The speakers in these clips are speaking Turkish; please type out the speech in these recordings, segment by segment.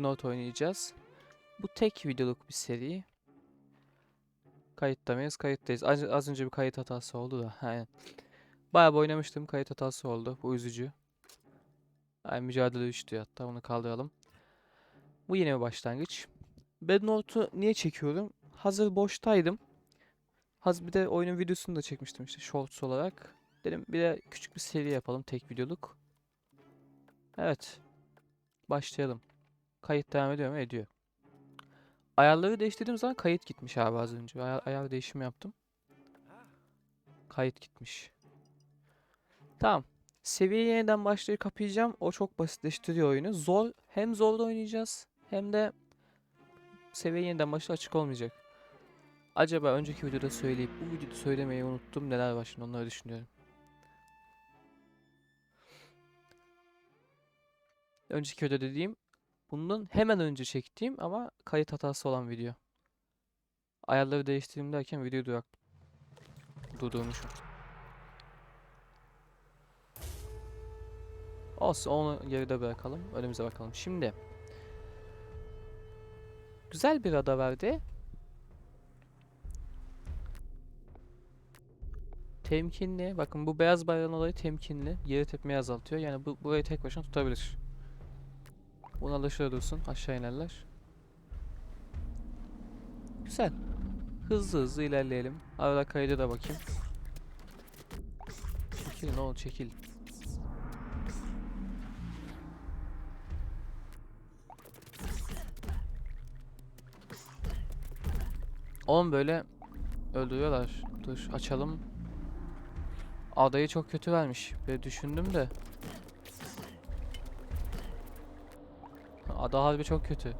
Note oynayacağız. Bu tek videoluk bir seri. Kayıtta mıyız? Kayıttayız. Az, az önce bir kayıt hatası oldu da. Aynen. Bayağı oynamıştım. Kayıt hatası oldu. Bu üzücü. Ay mücadele düştü hatta. Bunu kaldıralım. Bu yeni bir başlangıç. Bad Note'u niye çekiyorum? Hazır boştaydım. Haz bir de oyunun videosunu da çekmiştim işte shorts olarak. Dedim bir de küçük bir seri yapalım tek videoluk. Evet. Başlayalım. Kayıt devam ediyor mu? Ediyor. Ayarları değiştirdiğim zaman kayıt gitmiş abi az önce. Ayar, ayar değişimi yaptım. Kayıt gitmiş. Tamam. Seviye yeniden başlayıp kapayacağım. O çok basitleştiriyor oyunu. Zor. Hem zorda oynayacağız. Hem de seviye yeniden başla açık olmayacak. Acaba önceki videoda söyleyip bu videoda söylemeyi unuttum. Neler var şimdi onları düşünüyorum. Önceki videoda dediğim bundan hemen önce çektiğim ama kayıt hatası olan video. Ayarları değiştireyim derken videoyu durak durdurmuşum. Olsun onu geride bırakalım. Önümüze bakalım. Şimdi güzel bir ada verdi. Temkinli. Bakın bu beyaz bayrağın olayı temkinli. Yeri tepmeyi azaltıyor. Yani bu burayı tek başına tutabilir. Buna da şöyle dursun. Aşağı inerler. Güzel. Hızlı hızlı ilerleyelim. Arada kayda da bakayım. Çekil ne olur çekil. Oğlum böyle öldürüyorlar. Dur açalım. Adayı çok kötü vermiş. Böyle düşündüm de. Ada harbi çok kötü.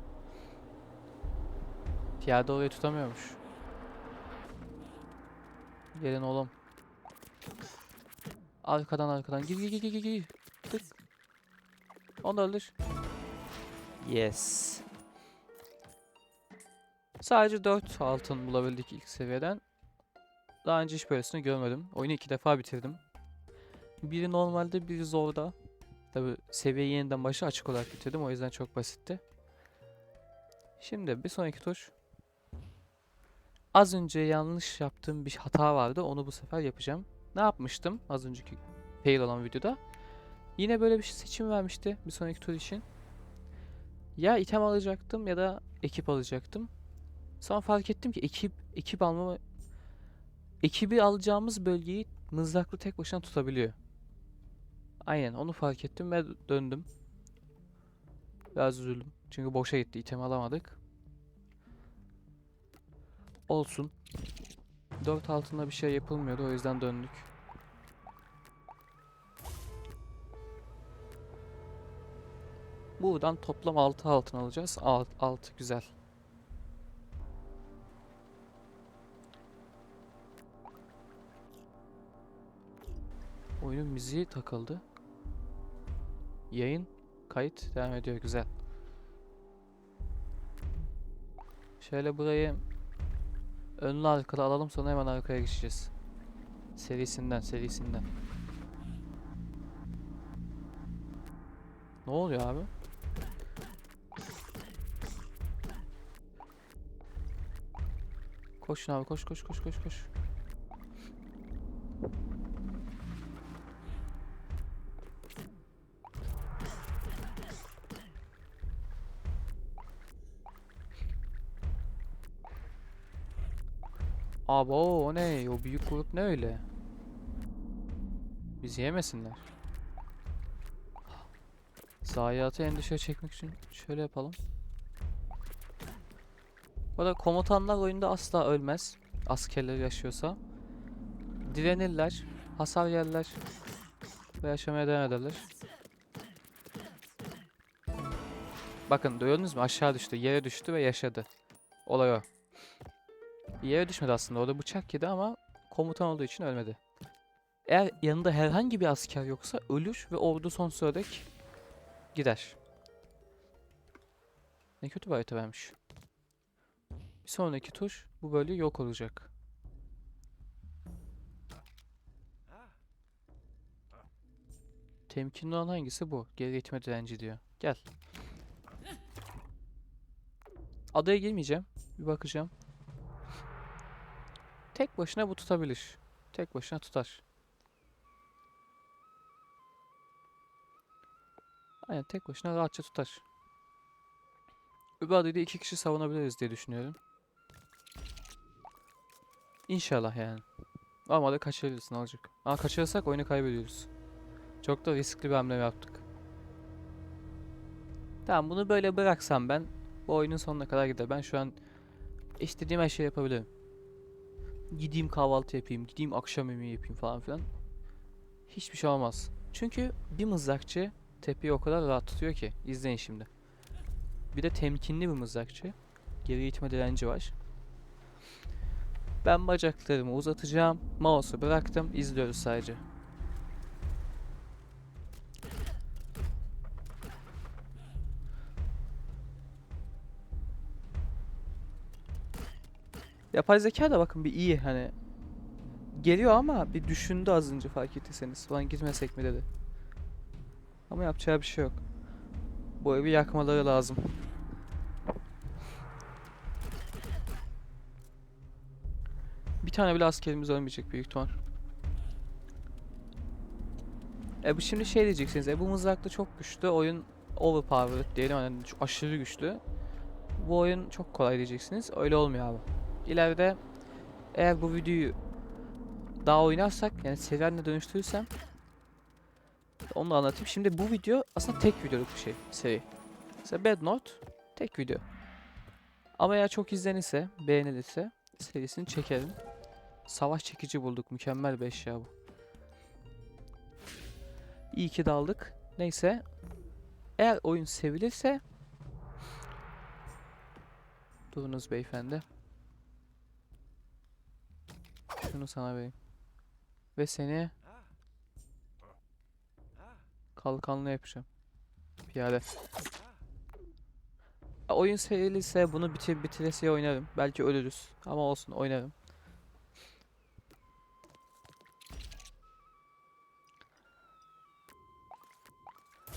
Piyade orayı tutamıyormuş. Gelin oğlum. Arkadan arkadan. Gir gir gir gir gir. Tık. Onu öldür. Yes. Sadece 4 altın bulabildik ilk seviyeden. Daha önce hiç böylesini görmedim. Oyunu iki defa bitirdim. Biri normalde, biri zorda. Tabi seviye yeniden başa açık olarak bitirdim. O yüzden çok basitti. Şimdi bir sonraki tur. Az önce yanlış yaptığım bir hata vardı. Onu bu sefer yapacağım. Ne yapmıştım az önceki fail olan videoda? Yine böyle bir seçim vermişti bir sonraki tur için. Ya item alacaktım ya da ekip alacaktım. Sonra fark ettim ki ekip ekip alma ekibi alacağımız bölgeyi mızraklı tek başına tutabiliyor. Aynen onu fark ettim ve döndüm. Biraz üzüldüm. Çünkü boşa gitti. item alamadık. Olsun. 4 altında bir şey yapılmıyordu o yüzden döndük. Buradan toplam 6 altın alacağız. 6 güzel. Oyunun müziği takıldı. Yayın kayıt devam ediyor güzel. Şöyle burayı önlü arkada alalım sonra hemen arkaya geçeceğiz. Serisinden serisinden. Ne oluyor abi? Koşun abi koş koş koş koş koş. Abo o ne? O büyük grup ne öyle? Bizi yemesinler. Zayiatı en çekmek için şöyle yapalım. Bu arada komutanlar oyunda asla ölmez. Askerler yaşıyorsa. Direnirler. Hasar yerler. Ve yaşamaya devam ederler. Bakın gördünüz mü aşağı düştü. Yere düştü ve yaşadı. Olay o. Yere düşmedi aslında. Orada bıçak yedi ama komutan olduğu için ölmedi. Eğer yanında herhangi bir asker yoksa ölür ve ordu son dek gider. Ne kötü bir harita vermiş. Bir sonraki tur bu bölge yok olacak. Temkinli olan hangisi bu? Geri gitme direnci diyor. Gel. Adaya girmeyeceğim. Bir bakacağım. Tek başına bu tutabilir. Tek başına tutar. Aynen tek başına rahatça tutar. Adayı da iki kişi savunabiliriz diye düşünüyorum. İnşallah yani. Ama da kaçırırız ne. Ama kaçırırsak oyunu kaybediyoruz. Çok da riskli bir hamle yaptık. Tamam bunu böyle bıraksam ben bu oyunun sonuna kadar gider. Ben şu an istediğim her şeyi yapabilirim. Gideyim kahvaltı yapayım, gideyim akşam yemeği yapayım falan filan. Hiçbir şey olmaz. Çünkü bir mızrakçı tepeyi o kadar rahat tutuyor ki. İzleyin şimdi. Bir de temkinli bir mızrakçı. Geri itme direnci var. Ben bacaklarımı uzatacağım. Mouse'u bıraktım. izliyoruz sadece. Yapay zeka da bakın bir iyi hani geliyor ama bir düşündü az önce fark ettiyseniz. Ulan gitmesek mi dedi. Ama yapacağı bir şey yok. Bu evi yakmaları lazım. Bir tane bile askerimiz ölmeyecek büyük ihtimal. E bu şimdi şey diyeceksiniz. E bu mızraklı çok güçlü. Oyun overpowered diyelim. Çok aşırı güçlü. Bu oyun çok kolay diyeceksiniz. Öyle olmuyor abi. İleride eğer bu videoyu daha oynarsak yani seviyenle dönüştürürsem onu da anlatayım. Şimdi bu video aslında tek videoluk bir şey seri. Mesela Bad Note tek video. Ama eğer çok izlenirse, beğenilirse serisini çekerim. Savaş çekici bulduk. Mükemmel bir eşya bu. İyi ki daldık. Neyse. Eğer oyun sevilirse Durunuz beyefendi. Şunu sana vereyim. Ve seni kalkanlı yapacağım. Piyade. Ya Oyun serilirse bunu bitir bitiresiye oynarım. Belki ölürüz. Ama olsun oynarım.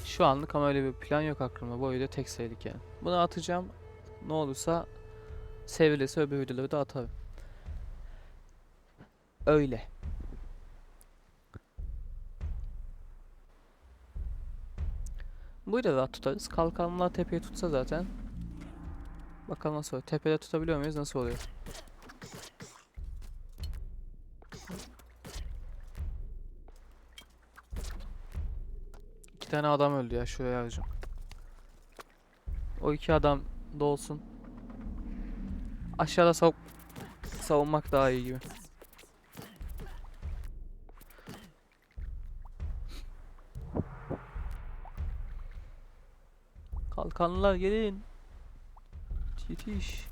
Şu anlık ama öyle bir plan yok aklımda. Bu oyunda tek sayılık yani. Bunu atacağım. Ne olursa sevilirse öbür videoları da atarım. Öyle. Bu da rahat tutarız. Kalkanlar tepeye tutsa zaten. Bakalım nasıl oluyor. Tepede tutabiliyor muyuz? Nasıl oluyor? İki tane adam öldü ya. Şuraya alacağım. O iki adam da olsun. Aşağıda sav savunmak daha iyi gibi. Kalkanlılar gelin. Yetiş.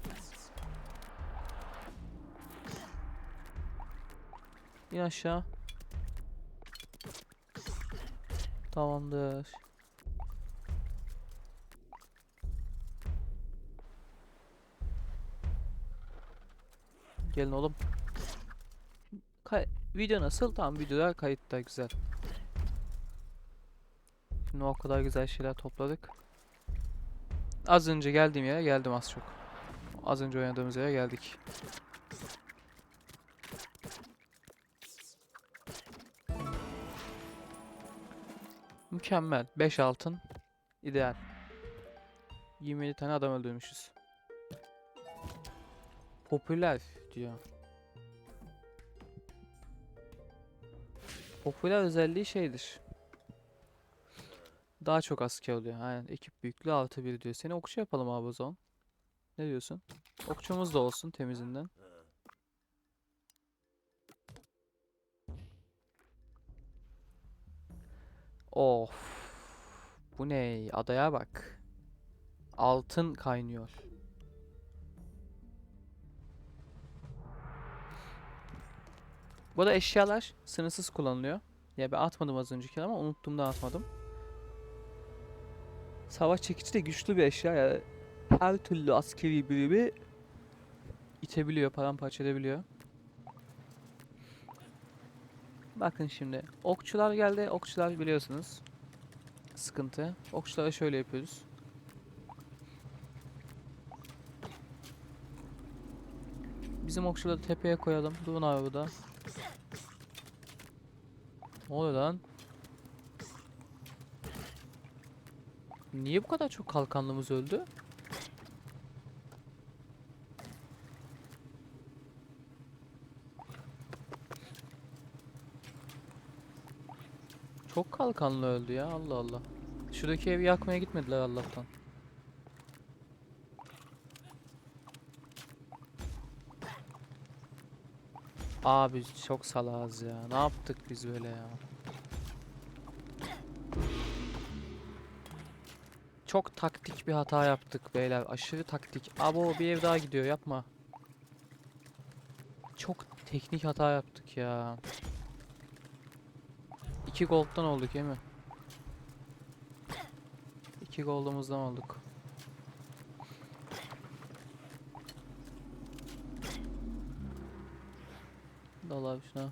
İn aşağı. Tamamdır. Gelin oğlum. Kay video nasıl? Tamam videolar kayıtta güzel. Şimdi o kadar güzel şeyler topladık. Az önce geldiğim yere geldim az çok. Az önce oynadığımız yere geldik. Mükemmel. 5 altın. İdeal. 27 tane adam öldürmüşüz. Popüler diyor. Popüler özelliği şeydir. Daha çok asker oluyor. Aynen. Ekip büyüklüğü artı bir diyor. Seni okçu yapalım abi o zaman. Ne diyorsun? Okçumuz da olsun temizinden. Of. Bu ne? Adaya bak. Altın kaynıyor. Bu da eşyalar sınırsız kullanılıyor. Ya ben atmadım az önceki ama unuttum da atmadım. Savaş çekici de güçlü bir eşya ya. Her türlü askeri birimi itebiliyor, paramparça edebiliyor. Bakın şimdi. Okçular geldi. Okçular biliyorsunuz. Sıkıntı. Okçulara şöyle yapıyoruz. Bizim okçuları tepeye koyalım. Durun abi burada. Ne oluyor lan? Niye bu kadar çok kalkanlımız öldü? Çok kalkanlı öldü ya Allah Allah. Şuradaki evi yakmaya gitmediler Allah'tan. Abi çok salağız ya. Ne yaptık biz böyle ya? Çok taktik bir hata yaptık beyler. Aşırı taktik. Abo bir ev daha gidiyor yapma. Çok teknik hata yaptık ya. İki gold'dan olduk değil mi? İki gold'umuzdan olduk. Dal abi şuna.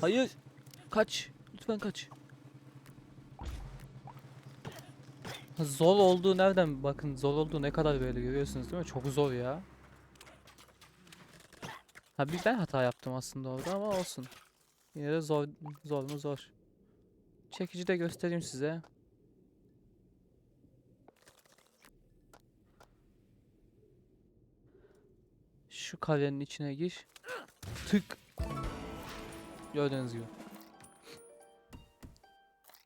Hayır. Kaç. Lütfen kaç. Ha, Zor olduğu nereden bakın zor olduğu ne kadar böyle görüyorsunuz değil mi? Çok zor ya. Ha bir ben hata yaptım aslında orada ama olsun. Yine de zor zor mu zor. Çekici de göstereyim size. Şu kalenin içine gir. Tık. Gördüğünüz gibi.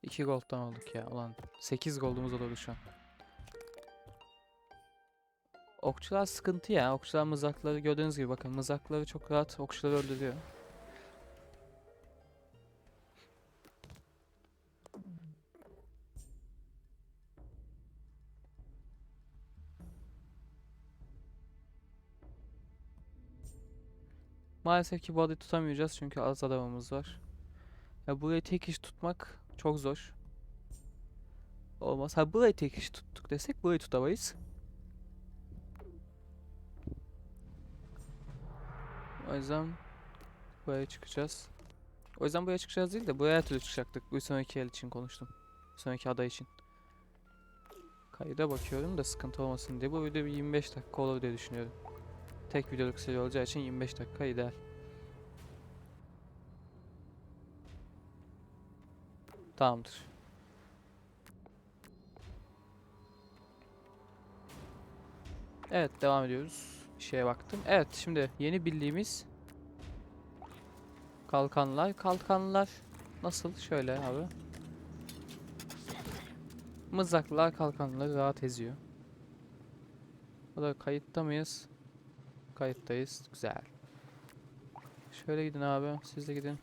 2 gold'dan olduk ya. Ulan 8 gold'umuz oldu şu an. Okçular sıkıntı ya. Okçular mızrakları gördüğünüz gibi bakın mızrakları çok rahat okçuları öldürüyor. Maalesef ki bu adayı tutamayacağız çünkü az adamımız var. Ya burayı tek iş tutmak çok zor. Olmaz. Ha burayı tek iş tuttuk desek burayı tutamayız. O yüzden buraya çıkacağız. O yüzden buraya çıkacağız değil de buraya her türlü çıkacaktık. Bu sonraki el için konuştum. Sonraki aday için. Kayda bakıyorum da sıkıntı olmasın diye. Bu video bir 25 dakika olur diye düşünüyorum. Tek videoluk seri olacağı için 25 dakika ideal. Tamamdır. Evet devam ediyoruz. Bir şeye baktım. Evet şimdi yeni bildiğimiz kalkanlar. Kalkanlar nasıl? Şöyle abi. Mızraklar kalkanları rahat eziyor. O da kayıtta mıyız? Kayıttayız. Güzel. Şöyle gidin abi. Siz de gidin.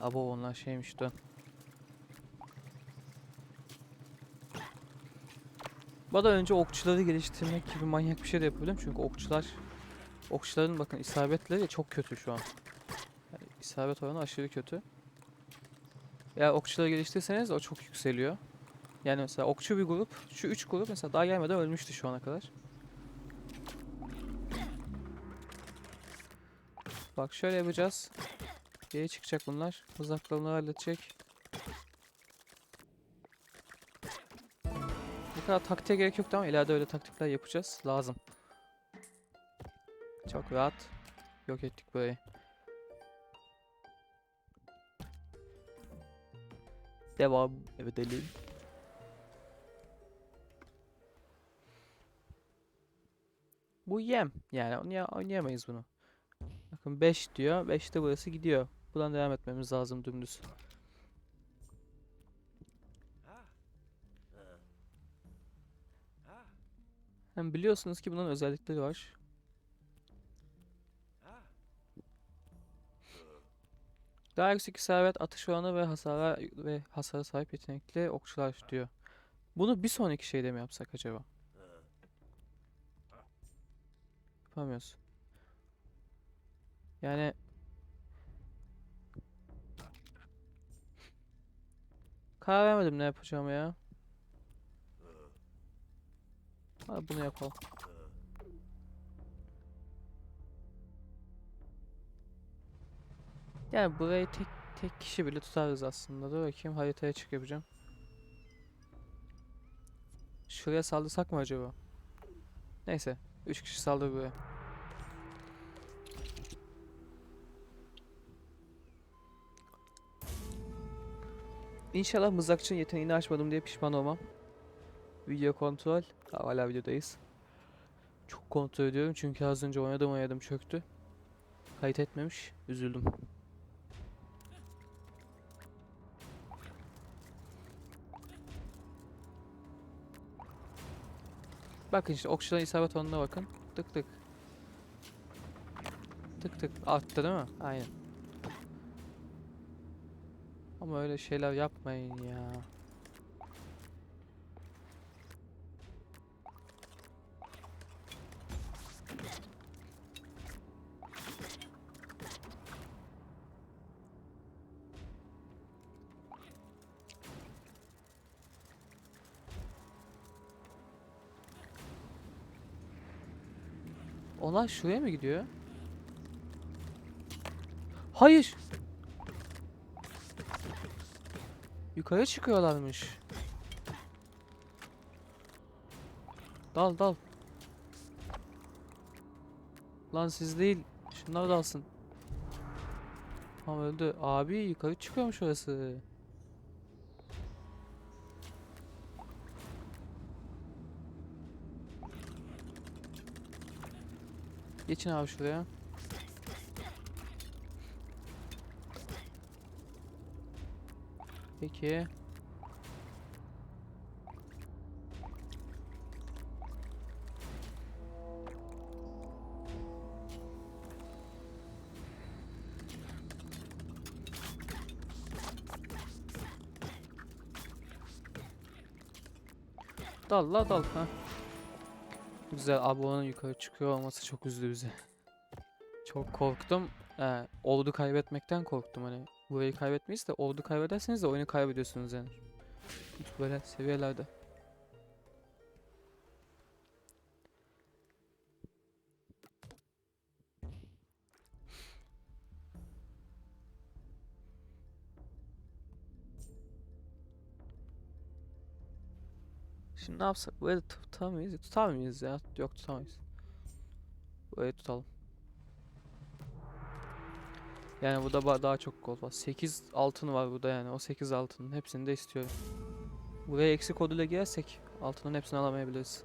Abo onlar şeymiş dön. Bu da önce okçuları geliştirmek gibi manyak bir şey de yapabilirim çünkü okçular okçuların bakın isabetleri çok kötü şu an. Yani isabet oranı aşırı kötü. Eğer okçuları geliştirirseniz o çok yükseliyor. Yani mesela okçu bir grup, şu üç grup mesela daha gelmeden ölmüştü şu ana kadar. Bak şöyle yapacağız. Geri çıkacak bunlar. Mızraklarını halledecek. Bu kadar taktiğe gerek yoktu ama ileride öyle taktikler yapacağız. Lazım. Çok rahat yok ettik burayı. Devam edelim. Bu yem. Yani oynaya- oynayamayız bunu. Bakın 5 diyor. 5'te burası gidiyor. Buradan devam etmemiz lazım dümdüz. Hem biliyorsunuz ki bunun özellikleri var. Daha yüksek isabet, atış oranı ve hasara ve hasara sahip yetenekli okçular diyor. Bunu bir sonraki şeyde mi yapsak acaba? Yapamıyoruz. Yani Karar vermedim ne yapacağımı ya. Hadi bunu yapalım. Yani burayı tek tek kişi bile tutarız aslında. Dur bakayım haritaya çık yapacağım. Şuraya saldırsak mı acaba? Neyse. 3 kişi saldır buraya. İnşallah mızrakçının yeteneğini açmadım diye pişman olmam. Video kontrol. Ha, Hala videodayız. Çok kontrol ediyorum çünkü az önce oynadım oynadım çöktü. Kayıt etmemiş. Üzüldüm. Bakın işte okçuların isabet oranına bakın. Tık tık. Tık tık. Arttı değil mi? Aynen. Ama öyle şeyler yapmayın ya. Onlar şuraya mı gidiyor? Hayır. Yukarı çıkıyorlarmış. Dal dal. Lan siz değil. Şunlar dalsın. Tamam öldü. Abi yukarı çıkıyormuş orası. Geçin abi şuraya. Peki. Dal la dal ha. Güzel abonun yukarı çıkıyor olması çok üzdü bizi. Çok korktum. Ee, ordu kaybetmekten korktum hani. Burayı kaybetmeyiz de ordu kaybederseniz de oyunu kaybediyorsunuz yani. Böyle seviyelerde. Şimdi ne yapsak? Burayı da tutar mıyız? Tutar mıyız ya? Yok tutamayız. Burayı tutalım. Yani burada ba- daha çok gold var. 8 altın var burada yani. O 8 altının hepsini de istiyorum. Buraya eksi koduyla girersek altının hepsini alamayabiliriz.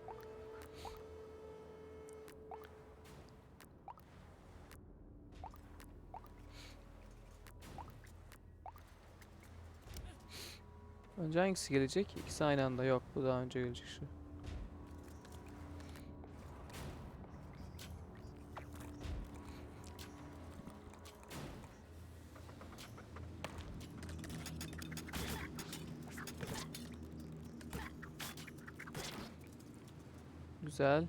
Önce hangisi gelecek? İkisi aynı anda yok. Bu daha önce gelecek şu. Güzel.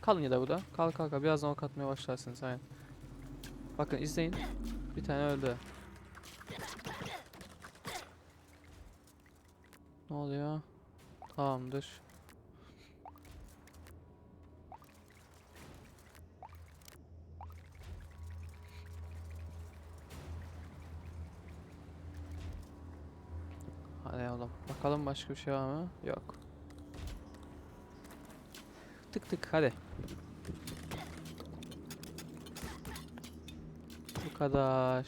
Kalın ya da burada. Kal kal kal. Birazdan ok atmaya başlarsınız. Aynen. Bakın izleyin. Bir tane öldü. Ne oluyor? Tamamdır. Hadi oğlum. Bakalım başka bir şey var mı? Yok. Tık tık hadi. Bu kadar.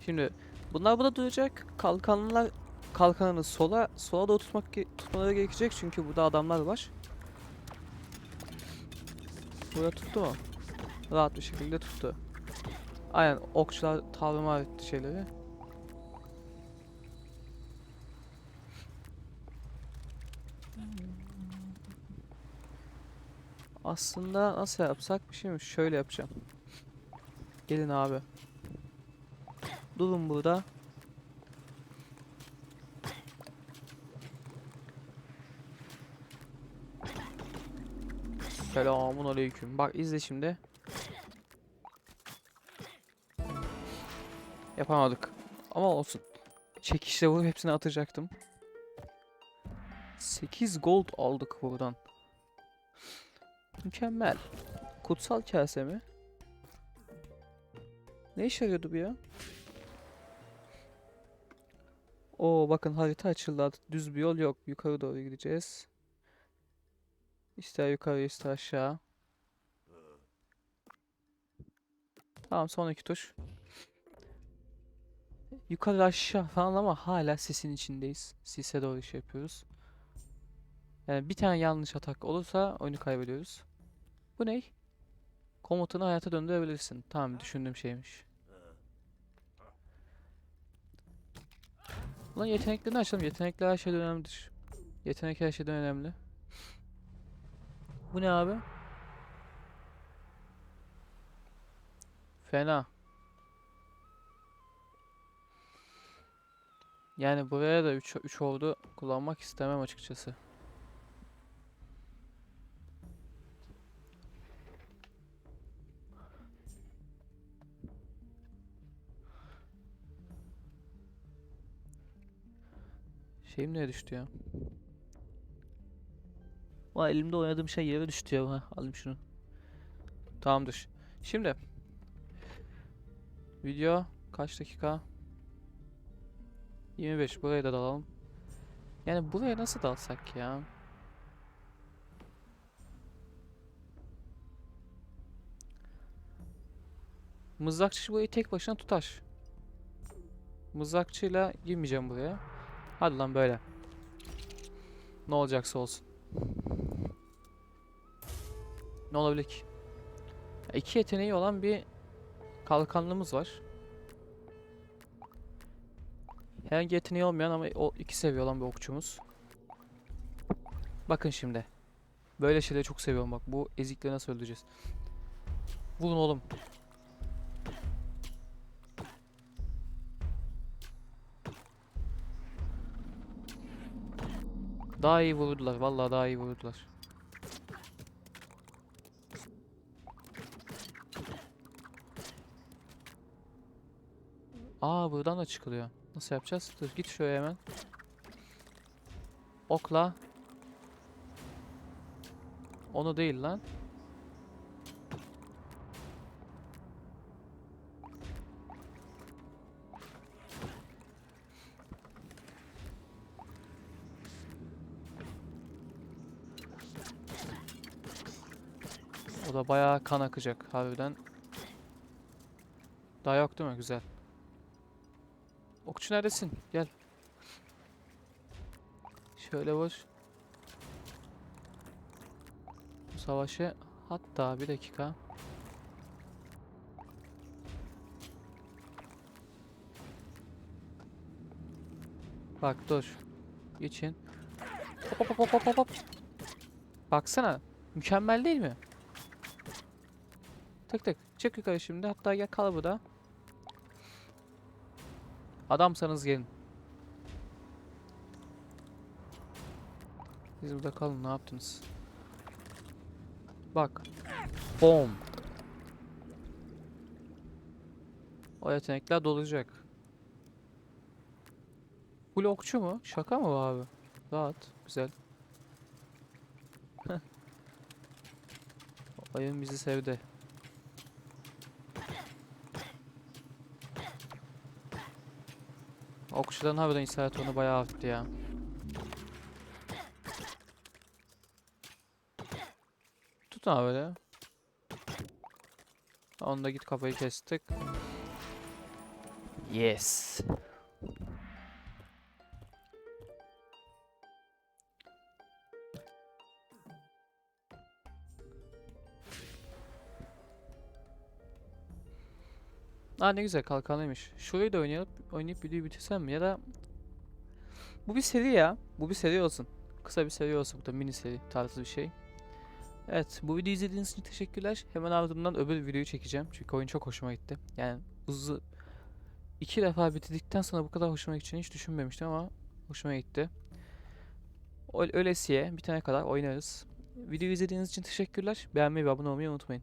Şimdi bunlar burada duracak. Kalkanlar kalkanını sola sola doğru tutmak tutmaları gerekecek çünkü burada adamlar var. Burada tuttu mu? Rahat bir şekilde tuttu. Aynen okçular tarumar etti şeyleri. Aslında nasıl yapsak bir şey mi? Şöyle yapacağım. Gelin abi. Durun burada. Selamun aleyküm. Bak izle şimdi. Yapamadık. Ama olsun. Çekişle vurup hepsini atacaktım. 8 gold aldık buradan. Mükemmel. Kutsal kase mi? Ne işe yarıyordu bu ya? O bakın harita açıldı. Düz bir yol yok. Yukarı doğru gideceğiz. İster yukarı ister aşağı. Tamam son iki tuş. Yukarı aşağı falan ama hala sisin içindeyiz. Sise doğru iş yapıyoruz. Yani bir tane yanlış atak olursa oyunu kaybediyoruz. Bu ne? Komutanı hayata döndürebilirsin. Tamam düşündüğüm şeymiş. Ulan yeteneklerini açalım. Yetenekler her şeyden önemlidir. Yetenek her şeyden önemli. Bu ne abi? Fena. Yani buraya da 3 3 ordu kullanmak istemem açıkçası. Şeyim nereye düştü ya? Vay elimde oynadığım şey yere düştü ya. Ha, alayım şunu. Tamamdır. Şimdi video kaç dakika? 25 buraya da dalalım. Yani buraya nasıl dalsak ya? Mızrakçı burayı tek başına tutar. Mızrakçıyla girmeyeceğim buraya. Hadi lan böyle. Ne olacaksa olsun. Ne olabilir ki? İki yeteneği olan bir kalkanlımız var. Herhangi yeteneği olmayan ama o iki seviye olan bir okçumuz. Bakın şimdi. Böyle şeyleri çok seviyorum bak. Bu ezikleri nasıl öldüreceğiz? Vurun oğlum. Daha iyi vurdular. Vallahi daha iyi vurdular. Aa buradan da çıkılıyor. Nasıl yapacağız? Dur git şuraya hemen. Okla. Onu değil lan. O da bayağı kan akacak harbiden. Daha yok değil mi? Güzel. Okçu neredesin? Gel. Şöyle vur. Bu savaşı hatta bir dakika. Bak dur. Geçin. Hop hop hop hop hop. Baksana. Mükemmel değil mi? Tık tık. Çık yukarı şimdi. Hatta gel kal burada. Adamsanız gelin. Siz burada kalın ne yaptınız? Bak. Bom. O yetenekler dolacak. Bu okçu mu? Şaka mı bu abi? Rahat. Güzel. Oyun bizi sevdi. Okçuların harbiden isabet onu bayağı arttı ya. Tutun abi böyle. Onu da git kafayı kestik. Yes. Aa ne güzel kalkanlıymış. Şurayı da oynayıp oynayıp videoyu bitirsem mi ya da bu bir seri ya. Bu bir seri olsun. Kısa bir seri olsun. Bu da mini seri tarzı bir şey. Evet bu videoyu izlediğiniz için teşekkürler. Hemen ardından öbür videoyu çekeceğim. Çünkü oyun çok hoşuma gitti. Yani hızlı iki defa bitirdikten sonra bu kadar hoşuma gideceğini hiç düşünmemiştim ama hoşuma gitti. Ölesiye bitene kadar oynarız. Videoyu izlediğiniz için teşekkürler. Beğenmeyi ve abone olmayı unutmayın.